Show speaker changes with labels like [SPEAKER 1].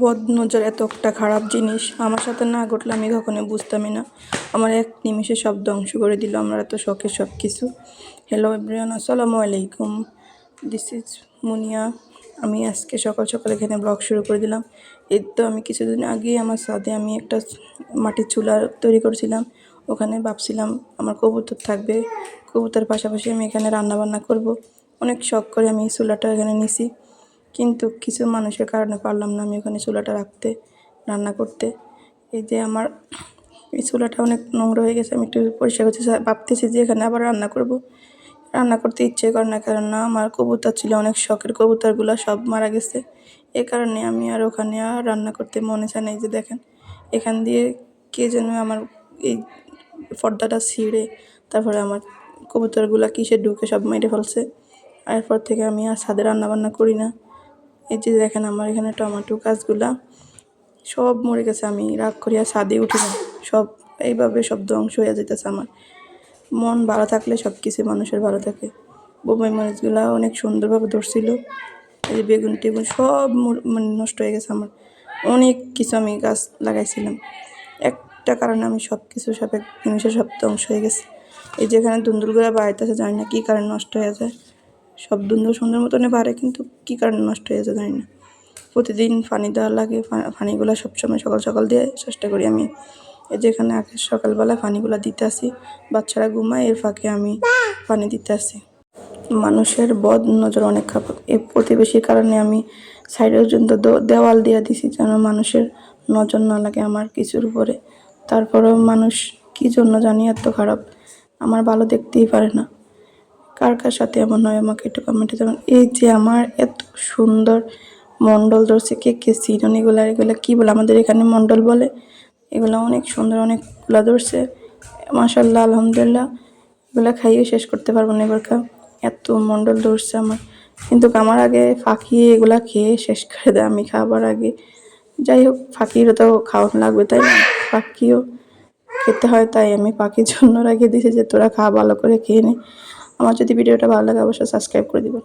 [SPEAKER 1] বদ নজর এত একটা খারাপ জিনিস। আমার সাথে না ঘটলে আমি কখনো বুঝতামই না। আমার এক নিমিষে সব ধ্বংস করে দিল, আমার এত শখের সব কিছু হ্যালো এভরিওয়ান আসসালামু আলাইকুম। This is Munia. আমি আজকে সকাল সকাল এখানে ব্লগ শুরু করে দিলাম। এর তো আমি কিছুদিন আগেই আমার সাথে আমি একটা মাটির চুলা তৈরি করেছিলাম। ওখানে ভাবছিলাম আমার কবুতর থাকবে। কবুতর পাশাপাশি আমি এখানে রান্না বান্না করব। অনেক শখ করে আমি চুলাটা এখানে নিছি। কিন্তু কিছু মানুষের কারণে পারলাম না আমি ওখানে চুলাটা রাখতে, রান্না করতে। এই যে আমার এই চুলাটা অনেক নোংরা হয়ে গেছে, আমি একটু পরিষ্কার করতে চা- ভাবতেছি যে এখানে আবার রান্না করব। রান্না করতে ইচ্ছে করে না, কারণ না, আমার কবুতর ছিল, অনেক শখের কবুতরগুলো সব মারা গেছে। এ কারণে আমি আর ওখানে আর রান্না করতে মনে চায় না। এই যে দেখেন, এখান দিয়ে কে যেন আমার এই পর্দাটা ছিঁড়ে, তারপরে আমার কবুতরগুলো কিসে ঢুকে সব মেরে ফেলছে। এরপর থেকে আমি আর ছাদে রান্না বান্না করি না। এই যে দেখেন আমার এখানে টমেটো গাছগুলা সব মরে গেছে, আমি রাগ করিয়া ছাদে উঠি না। সব এইভাবে সব ধ্বংস হয়ে যেতেছে আমার। মন ভালো থাকলে সব কিছু মানুষের ভালো থাকে। বোম্বাই মরিচগুলা অনেক সুন্দরভাবে ধরছিল। এই যে বেগুন টেগুন সব মানে নষ্ট হয়ে গেছে আমার। অনেক কিছু আমি গাছ লাগাইছিলাম। একটা কারণে আমি সব কিছু সব এক নিমিষে সব ধ্বংস হয়ে গেছে। এই যেখানে দুন্দুলগুলো বাড়িতেছে জানি না কী কারণে নষ্ট হয়ে যায়। সব দুন্দুল সুন্দর মতনই বাড়ে, কিন্তু কী কারণে নষ্ট হয়ে যায় জানি না। প্রতিদিন পানি দেওয়া লাগে পানিগুলো সবসময় সকাল সকাল দিয়ে চেষ্টা করি আমি। এই যেখানে আগে সকালবেলা পানিগুলো দিতে আসি, বাচ্চারা ঘুমায়, এর ফাঁকে আমি পানি দিতে আসি। মানুষের বদ নজর অনেক খারাপ। এই প্রতিবেশীর কারণে আমি সাইডে পর্যন্ত দেওয়াল দিয়ে দিছি যেন মানুষের নজর না লাগে আমার কিছুর উপরে। তারপরেও মানুষ কী জন্য জানি এত খারাপ, আমার ভালো দেখতেই পারে না। কার কার সাথে এমন হয় আমাকে একটু কমেন্টে জানান এই যে আমার এত সুন্দর মণ্ডল ধরছে, কে কে সিজন এগুলা এগুলা কী বলে আমাদের এখানে মণ্ডল বলে? এগুলো অনেক সুন্দর, অনেকগুলা ধরছে। মাসাল্লাহ আলহামদুলিল্লাহ। এগুলা খাইয়ে শেষ করতে পারব না এবারকার এত মণ্ডল ধরছে আমার। কিন্তু আমার আগে ফাঁকি এগুলা খেয়ে শেষ করে দেয় আমি খাবার আগে। যাই হোক ফাঁকিরও তো খাওয়ানো লাগবে, তাই না? ফাঁকিও খেতে হয়, তাই আমি পাখির জন্য রেখে দিয়েছি যে তোরা খা, ভালো করে খেয়ে নে। আমার যদি ভিডিওটা ভালো লাগে অবশ্যই সাবস্ক্রাইব করে দিবেন।